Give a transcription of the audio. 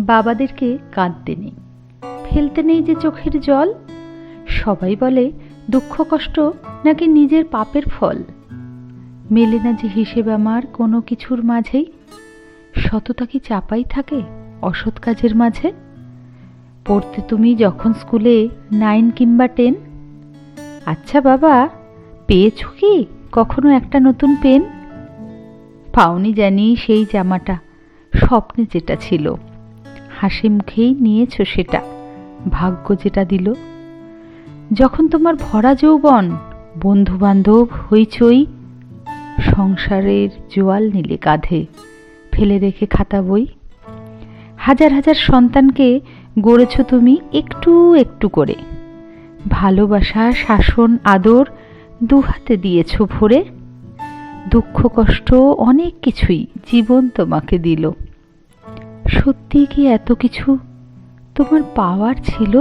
বাবাদেরকে কাঁদতে নেই। ফেলতে নেই যে চোখের জল। সবাই বলে, দুঃখ কষ্ট নাকি নিজের পাপের ফল? মেলে না যে হিসেব আমার কোনো কিছুর মাঝেই? সততা কি চাপাই থাকে অসৎ কাজের মাঝে? পড়তে তুমি যখন স্কুলে নাইন কিংবা টেন? আচ্ছা বাবা, পেয়েছ কি কখনো একটা নতুন পেন? পাওনি জানি সেই জামাটা, স্বপ্নে যেটা ছিল। হাসি মুখেই নিয়েছো সেটা। ভাগ্য যেটা দিল। যখন তোমার ভরা যৌবন বন্ধু বান্ধব হইচই, সংসারের জোয়াল নিলে কাঁধে ফেলে রেখে খাতা বই। হাজার হাজার সন্তানকে গড়েছ তুমি একটু একটু করে। ভালোবাসা, শাসন, আদর দুহাতে দিয়েছ ভরে। দুঃখ, কষ্ট, অনেক কিছুই জীবন তোমাকে দিল। সত্যি কি এত কিছু তোমার পাওয়ার ছিল?